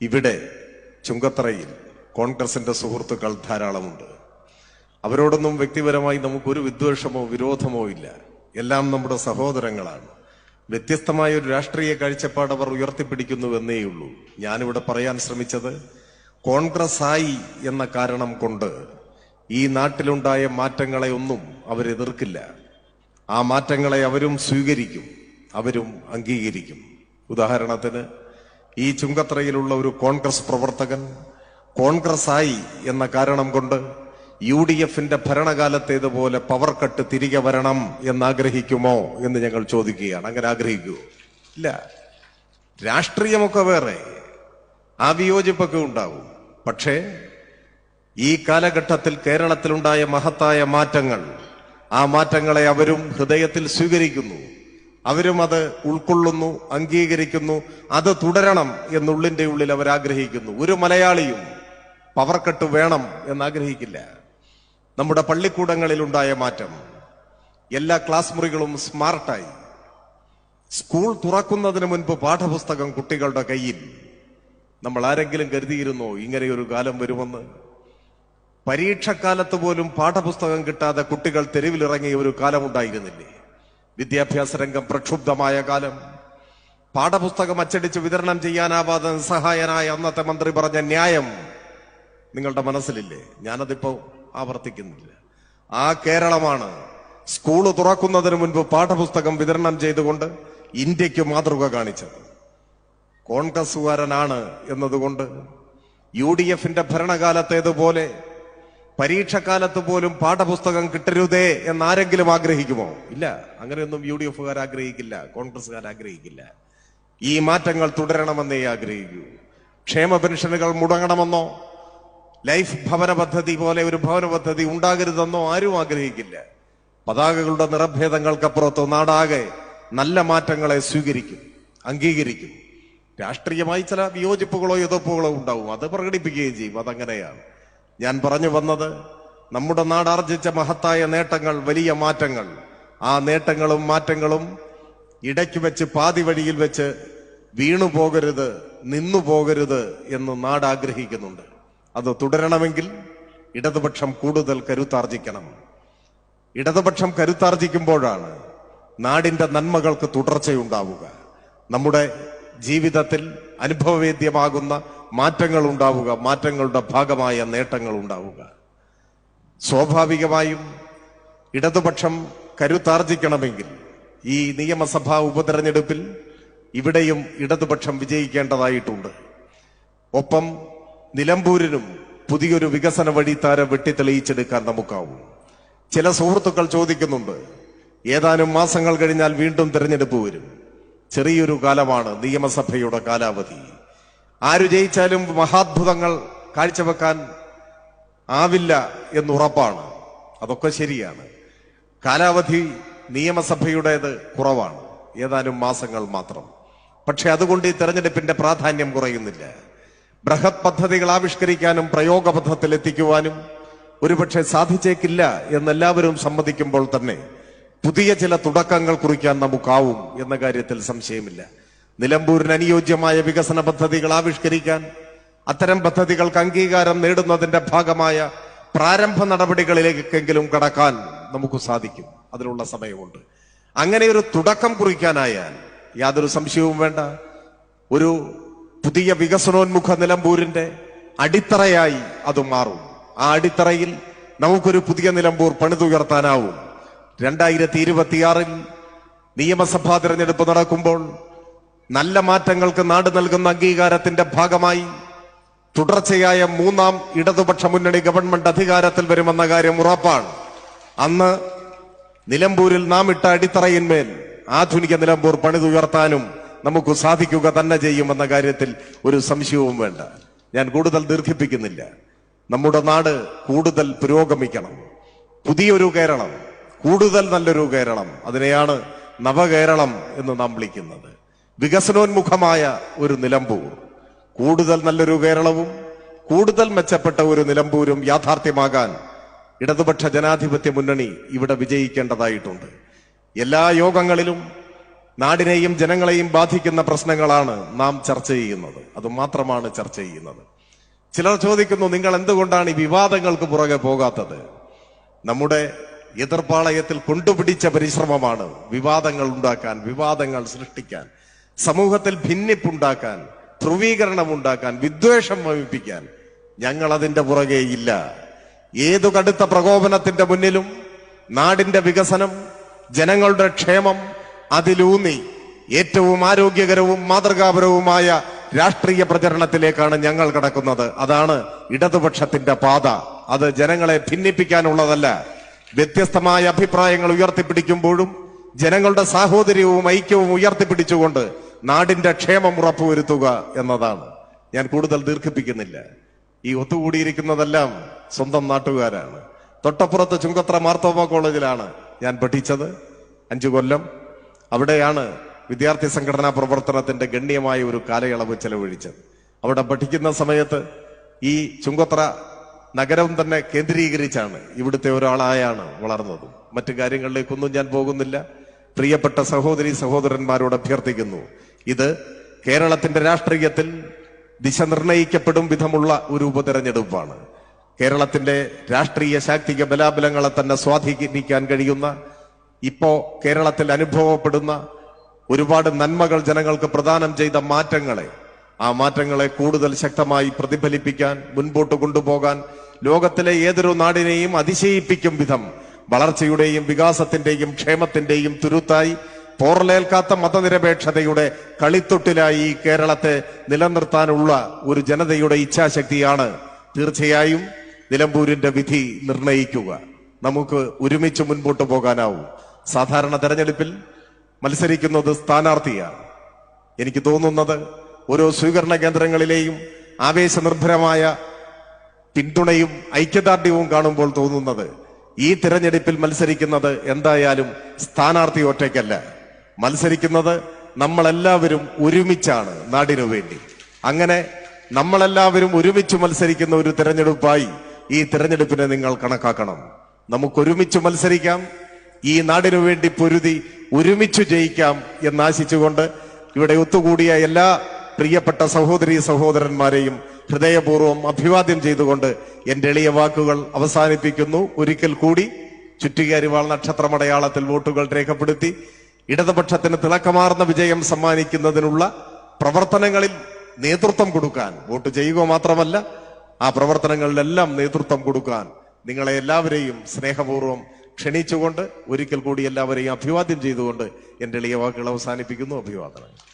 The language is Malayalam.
ഇവിടെ ചുങ്കത്തറയിൽ കോൺഗ്രസിന്റെ സുഹൃത്തുക്കൾ ധാരാളമുണ്ട്. അവരോടൊന്നും വ്യക്തിപരമായി നമുക്കൊരു വിദ്വേഷമോ വിരോധമോ ഇല്ല. എല്ലാം നമ്മുടെ സഹോദരങ്ങളാണ്. വ്യത്യസ്തമായ ഒരു രാഷ്ട്രീയ കാഴ്ചപ്പാട് അവർ ഉയർത്തിപ്പിടിക്കുന്നു എന്നേയുള്ളൂ. ഞാനിവിടെ പറയാൻ ശ്രമിച്ചത് കോൺഗ്രസ് ആയി എന്ന കാരണം കൊണ്ട് ഈ നാട്ടിലുണ്ടായ മാറ്റങ്ങളെ ഒന്നും അവരെതിർക്കില്ല. ആ മാറ്റങ്ങളെ അവരും സ്വീകരിക്കും അവരും അംഗീകരിക്കും. ഉദാഹരണത്തിന് ഈ ചുങ്കത്രയിലുള്ള ഒരു കോൺഗ്രസ് പ്രവർത്തകൻ കോൺഗ്രസ് ആയി എന്ന കാരണം കൊണ്ട് യു ഡി എഫിന്റെ ഭരണകാലത്തേതുപോലെ പവർ കട്ട് തിരികെ വരണം എന്നാഗ്രഹിക്കുമോ എന്ന് ഞങ്ങൾ ചോദിക്കുകയാണ്. അങ്ങനെ ആഗ്രഹിക്കുമോ ഇല്ല. രാഷ്ട്രീയമൊക്കെ വേറെ. ആ വിയോജിപ്പൊക്കെ ഉണ്ടാവും. പക്ഷേ ഈ കാലഘട്ടത്തിൽ കേരളത്തിലുണ്ടായ മഹത്തായ മാറ്റങ്ങൾ ആ മാറ്റങ്ങളെ അവരും ഹൃദയത്തിൽ സ്വീകരിക്കുന്നു. അവരും അത് ഉൾക്കൊള്ളുന്നു അംഗീകരിക്കുന്നു. അത് തുടരണം എന്നുള്ളിന്റെ ഉള്ളിൽ അവർ ആഗ്രഹിക്കുന്നു. ഒരു മലയാളിയും പവർ കട്ട് വേണം എന്നാഗ്രഹിക്കില്ല. നമ്മുടെ പള്ളിക്കൂടങ്ങളിൽ ഉണ്ടായ മാറ്റം. എല്ലാ ക്ലാസ് മുറികളും സ്മാർട്ടായി സ്കൂൾ തുറക്കുന്നതിന് മുൻപ് പാഠപുസ്തകം കുട്ടികളുടെ കയ്യിൽ. നമ്മൾ ആരെങ്കിലും കരുതിയിരുന്നോ ഇങ്ങനെയൊരു കാലം വരുമെന്ന്? പരീക്ഷക്കാലത്ത് പോലും പാഠപുസ്തകം കിട്ടാതെ കുട്ടികൾ തെരുവിലിറങ്ങിയ ഒരു കാലമുണ്ടായിരുന്നില്ലേ വിദ്യാഭ്യാസ രംഗം പ്രക്ഷുബ്ധമായ കാലം. പാഠപുസ്തകം അച്ചടിച്ച് വിതരണം ചെയ്യാനാവാതെ നിസ്സഹായനായ അന്നത്തെ മന്ത്രി പറഞ്ഞ ന്യായം നിങ്ങളുടെ മനസ്സിലില്ലേ? ഞാനതിപ്പോ ആവർത്തിക്കുന്നില്ല. ആ കേരളമാണ് സ്കൂൾ തുറക്കുന്നതിന് മുൻപ് പാഠപുസ്തകം വിതരണം ചെയ്തുകൊണ്ട് ഇന്ത്യയ്ക്ക് മാതൃക കാണിച്ചത്. കോൺഗ്രസുകാരനാണ് എന്നതുകൊണ്ട് യു ഡി എഫിന്റെ ഭരണകാലത്തേതുപോലെ പരീക്ഷക്കാലത്ത് പോലും പാഠപുസ്തകം കിട്ടരുതേ എന്ന് ആരെങ്കിലും ആഗ്രഹിക്കുമോ? ഇല്ല. അങ്ങനെയൊന്നും യു ഡി എഫുകാർ ആഗ്രഹിക്കില്ല. കോൺഗ്രസ്സുകാർ ആഗ്രഹിക്കില്ല. ഈ മാറ്റങ്ങൾ തുടരണമെന്നേ ആഗ്രഹിക്കൂ. ക്ഷേമ പെൻഷനുകൾ മുടങ്ങണമെന്നോ? ലൈഫ് ഭവന പദ്ധതി പോലെ ഒരു ഭവന പദ്ധതി ഉണ്ടാകരുതെന്നോ ആരും ആഗ്രഹിക്കില്ല. പതാകകളുടെ നിറഭേദങ്ങൾക്കപ്പുറത്ത് നാടാകെ നല്ല മാറ്റങ്ങളെ സ്വീകരിക്കും അംഗീകരിക്കും. രാഷ്ട്രീയമായി ചില വിയോജിപ്പുകളോ എതിർപ്പുകളോ ഉണ്ടാവും. അത് പ്രകടിപ്പിക്കുകയും ചെയ്യും. അതങ്ങനെയാണ്. ഞാൻ പറഞ്ഞു വന്നത് നമ്മുടെ നാട് ആർജിച്ച മഹത്തായ നേട്ടങ്ങൾ വലിയ മാറ്റങ്ങൾ. ആ നേട്ടങ്ങളും മാറ്റങ്ങളും ഇടയ്ക്ക് വെച്ച് പാതി വഴിയിൽ വെച്ച് വീണു പോകരുത് നിന്നു പോകരുത് എന്ന് നാട് ആഗ്രഹിക്കുന്നുണ്ട്. അത് തുടരണമെങ്കിൽ ഇടതുപക്ഷം കൂടുതൽ കരുത്താർജിക്കണം. ഇടതുപക്ഷം കരുത്താർജിക്കുമ്പോഴാണ് നാടിന്റെ നന്മകൾക്ക് തുടർച്ചയുണ്ടാവുക. നമ്മുടെ ജീവിതത്തിൽ അനുഭവവേദ്യമാകുന്ന മാറ്റങ്ങൾ ഉണ്ടാവുക മാറ്റങ്ങളുടെ ഭാഗമായ നേട്ടങ്ങൾ ഉണ്ടാവുക സ്വാഭാവികമായും ഇടതുപക്ഷം കരുത്താർജിക്കണമെങ്കിൽ ഈ നിയമസഭാ ഉപതെരഞ്ഞെടുപ്പിൽ ഇവിടെയും ഇടതുപക്ഷം വിജയിക്കേണ്ടതായിട്ടുണ്ട്. ഒപ്പം നിലമ്പൂരിനും പുതിയൊരു വികസന വഴിത്താര വെട്ടിത്തെളിയിച്ചെടുക്കാൻ നമുക്കാവും. ചില സുഹൃത്തുക്കൾ ചോദിക്കുന്നുണ്ട് ഏതാനും മാസങ്ങൾ കഴിഞ്ഞാൽ വീണ്ടും തിരഞ്ഞെടുപ്പ് വരും. ചെറിയൊരു കാലമാണ് നിയമസഭയുടെ കാലാവധി. ആരു ജയിച്ചാലും മഹാത്ഭുതങ്ങൾ കാഴ്ചവെക്കാൻ ആവില്ല എന്നുറപ്പാണ്. അതൊക്കെ ശരിയാണ്. കാലാവധി നിയമസഭയുടേത് കുറവാണ്. ഏതാനും മാസങ്ങൾ മാത്രം. പക്ഷെ അതുകൊണ്ട് ഈ തെരഞ്ഞെടുപ്പിന്റെ പ്രാധാന്യം കുറയുന്നില്ല. ബൃഹത് പദ്ധതികൾ ആവിഷ്കരിക്കാനും പ്രയോഗപഥത്തിൽ എത്തിക്കുവാനും ഒരുപക്ഷെ സാധിച്ചേക്കില്ല എന്നെല്ലാവരും സമ്മതിക്കുമ്പോൾ തന്നെ പുതിയ ചില തുടക്കങ്ങൾ കുറിക്കാൻ നമുക്കാവും എന്ന കാര്യത്തിൽ സംശയമില്ല. നിലമ്പൂരിന് അനുയോജ്യമായ വികസന പദ്ധതികൾ ആവിഷ്കരിക്കാൻ അത്തരം പദ്ധതികൾക്ക് അംഗീകാരം നേടുന്നതിന്റെ ഭാഗമായ പ്രാരംഭ നടപടികളിലേക്കെങ്കിലും കടക്കാൻ നമുക്ക് സാധിക്കും. അതിനുള്ള സമയമുണ്ട്. അങ്ങനെ ഒരു തുടക്കം കുറിക്കാനായാൽ യാതൊരു സംശയവും വേണ്ട. ഒരു പുതിയ വികസനോന്മുഖ നിലമ്പൂരിന്റെ അടിത്തറയായി അത് മാറും. ആ അടിത്തറയിൽ നമുക്കൊരു പുതിയ നിലമ്പൂർ പണിതുയർത്താനാവും. രണ്ടായിരത്തി ഇരുപത്തിയാറിൽ നിയമസഭാ തിരഞ്ഞെടുപ്പ് നടക്കുമ്പോൾ നല്ല മാറ്റങ്ങൾക്ക് നാട് നൽകുന്ന അംഗീകാരത്തിന്റെ ഭാഗമായി തുടർച്ചയായ മൂന്നാം ഇടതുപക്ഷ മുന്നണി ഗവൺമെന്റ് അധികാരത്തിൽ വരുമെന്ന കാര്യം ഉറപ്പാണ്. അന്ന് നിലമ്പൂരിൽ നാം ഇട്ട അടിത്തറയിന്മേൽ ആധുനിക നിലമ്പൂർ പണിതുയർത്താനും നമുക്ക് സാധിക്കുക തന്നെ ചെയ്യുമെന്ന കാര്യത്തിൽ ഒരു സംശയവും വേണ്ട. ഞാൻ കൂടുതൽ ദീർഘിപ്പിക്കുന്നില്ല. നമ്മുടെ നാട് കൂടുതൽ പുരോഗമിക്കണം. പുതിയൊരു കേരളം. കൂടുതൽ നല്ലൊരു കേരളം. അതിനെയാണ് നവകേരളം എന്ന് നാം വിളിക്കുന്നത്. വികസനോന്മുഖമായ ഒരു നിലമ്പൂർ. കൂടുതൽ നല്ലൊരു കേരളവും കൂടുതൽ മെച്ചപ്പെട്ട ഒരു നിലമ്പൂരും യാഥാർത്ഥ്യമാകാൻ ഇടതുപക്ഷ ജനാധിപത്യ മുന്നണി ഇവിടെ വിജയിക്കേണ്ടതായിട്ടുണ്ട്. എല്ലാ യോഗങ്ങളിലും നാടിനെയും ജനങ്ങളെയും ബാധിക്കുന്ന പ്രശ്നങ്ങളാണ് നാം ചർച്ച ചെയ്യുന്നത്. അത് മാത്രമാണ് ചർച്ച ചെയ്യുന്നത്. ചിലർ ചോദിക്കുന്നു നിങ്ങൾ എന്തുകൊണ്ടാണ് ഈ വിവാദങ്ങൾക്ക് പുറകെ പോകാത്തത്? നമ്മുടെ എതിർപ്പാളയത്തിൽ കൊണ്ടുപിടിച്ച പരിശ്രമമാണ് വിവാദങ്ങൾ ഉണ്ടാക്കാൻ വിവാദങ്ങൾ സൃഷ്ടിക്കാൻ സമൂഹത്തിൽ ഭിന്നിപ്പുണ്ടാക്കാൻ ധ്രുവീകരണം ഉണ്ടാക്കാൻ വിദ്വേഷം വമിപ്പിക്കാൻ. ഞങ്ങൾ അതിന്റെ പുറകെ ഇല്ല. ഏതു കടുത്ത പ്രകോപനത്തിന്റെ മുന്നിലും നാടിന്റെ വികസനം ജനങ്ങളുടെ ക്ഷേമം അതിലൂന്നി ഏറ്റവും ആരോഗ്യകരവും മാതൃകാപരവുമായ രാഷ്ട്രീയ പ്രചരണത്തിലേക്കാണ് ഞങ്ങൾ കടക്കുന്നത്. അതാണ് ഇടതുപക്ഷത്തിന്റെ പാത. അത് ജനങ്ങളെ ഭിന്നിപ്പിക്കാനുള്ളതല്ല. വ്യത്യസ്തമായ അഭിപ്രായങ്ങൾ ഉയർത്തിപ്പിടിക്കുമ്പോഴും ജനങ്ങളുടെ സാഹോദര്യവും ഐക്യവും ഉയർത്തിപ്പിടിച്ചുകൊണ്ട് നാടിന്റെ ക്ഷേമം ഉറപ്പുവരുത്തുക എന്നതാണ്. ഞാൻ കൂടുതൽ ദീർഘിപ്പിക്കുന്നില്ല. ഈ ഒത്തുകൂടിയിരിക്കുന്നതെല്ലാം സ്വന്തം നാട്ടുകാരാണ്. തൊട്ടപ്പുറത്ത് ചുങ്കത്ര മാർത്തോമ കോളേജിലാണ് ഞാൻ പഠിച്ചത്. അഞ്ചു കൊല്ലം. അവിടെയാണ് വിദ്യാർത്ഥി സംഘടനാ പ്രവർത്തനത്തിന്റെ ഗണ്യമായ ഒരു കാലയളവ് ചെലവഴിച്ചത്. അവിടെ പഠിക്കുന്ന സമയത്ത് ഈ ചുങ്കത്ര നഗരം തന്നെ കേന്ദ്രീകരിച്ചാണ് ഇവിടുത്തെ ഒരാളായാണ് വളർന്നത്. മറ്റു കാര്യങ്ങളിലേക്കൊന്നും ഞാൻ പോകുന്നില്ല. പ്രിയപ്പെട്ട സഹോദരി സഹോദരന്മാരോട് അഭ്യർത്ഥിക്കുന്നു. ഇത് കേരളത്തിന്റെ രാഷ്ട്രീയത്തിൽ ദിശ നിർണയിക്കപ്പെടും വിധമുള്ള ഒരു ഉപതെരഞ്ഞെടുപ്പാണ്. കേരളത്തിന്റെ രാഷ്ട്രീയ ശാക്തിക ബലാബലങ്ങളെ തന്നെ സ്വാധീനിക്കാൻ കഴിയുന്ന ഇപ്പോ കേരളത്തിൽ അനുഭവപ്പെടുന്ന ഒരുപാട് നന്മകൾ ജനങ്ങൾക്ക് പ്രദാനം ചെയ്ത മാറ്റങ്ങളെ ആ മാറ്റങ്ങളെ കൂടുതൽ ശക്തമായി പ്രതിഫലിപ്പിക്കാൻ മുൻപോട്ട് കൊണ്ടുപോകാൻ ലോകത്തിലെ ഏതൊരു നാടിനെയും അതിശയിപ്പിക്കും വിധം വളർച്ചയുടെയും വികാസത്തിന്റെയും ക്ഷേമത്തിന്റെയും തുരുത്തായി പോറലേൽക്കാത്ത മതനിരപേക്ഷതയുടെ കളിത്തൊട്ടിലായി കേരളത്തെ നിലനിർത്താനുള്ള ഒരു ജനതയുടെ ഇച്ഛാശക്തിയാണ് തീർച്ചയായും നിലമ്പൂരിന്റെ വിധി നിർണയിക്കുക. നമുക്ക് ഒരുമിച്ച് മുൻപോട്ട് പോകാനാവും. സാധാരണ തെരഞ്ഞെടുപ്പിൽ മത്സരിക്കുന്നത് സ്ഥാനാർത്ഥിയാണ് എനിക്ക് തോന്നുന്നത് ഓരോ സ്വീകരണ കേന്ദ്രങ്ങളിലെയും ആവേശനിർഭരമായ പിന്തുണയും ഐക്യദാർഢ്യവും കാണുമ്പോൾ തോന്നുന്നത് ഈ തിരഞ്ഞെടുപ്പിൽ മത്സരിക്കുന്നത് എന്തായാലും സ്ഥാനാർത്ഥി ഒറ്റയ്ക്കല്ല. മത്സരിക്കുന്നത് നമ്മളെല്ലാവരും ഒരുമിച്ചാണ് നാടിനു വേണ്ടി. അങ്ങനെ നമ്മളെല്ലാവരും ഒരുമിച്ച് മത്സരിക്കുന്ന ഒരു തിരഞ്ഞെടുപ്പായി ഈ തിരഞ്ഞെടുപ്പിനെ നിങ്ങൾ കണക്കാക്കണം. നമുക്ക് നമുക്കൊരുമിച്ച് മത്സരിക്കാം. ഈ നാടിനു വേണ്ടി പൊരുതി ഒരുമിച്ച് ജയിക്കാം എന്നാശിച്ചുകൊണ്ട് ഇവിടെ ഒത്തുകൂടിയ എല്ലാ പ്രിയപ്പെട്ട സഹോദരി സഹോദരന്മാരെയും ഹൃദയപൂർവം അഭിവാദ്യം ചെയ്തുകൊണ്ട് എന്റെ എളിയ വാക്കുകൾ അവസാനിപ്പിക്കുന്നു. ഒരിക്കൽ കൂടി ചുറ്റുകാരിവാൾ നക്ഷത്രമടയാളത്തിൽ വോട്ടുകൾ രേഖപ്പെടുത്തി ഇടതുപക്ഷത്തിന് തിളക്കമാർന്ന വിജയം സമ്മാനിക്കുന്നതിനുള്ള പ്രവർത്തനങ്ങളിൽ നേതൃത്വം കൊടുക്കാൻ വോട്ട് ചെയ്യുക മാത്രമല്ല ആ പ്രവർത്തനങ്ങളിലെല്ലാം നേതൃത്വം കൊടുക്കാൻ നിങ്ങളെ എല്ലാവരെയും സ്നേഹപൂർവം ക്ഷണിച്ചുകൊണ്ട് ഒരിക്കൽ കൂടി എല്ലാവരെയും അഭിവാദ്യം ചെയ്തുകൊണ്ട് എന്റെ എളിയ വാക്കുകൾ അവസാനിപ്പിക്കുന്നു. അഭിവാദനം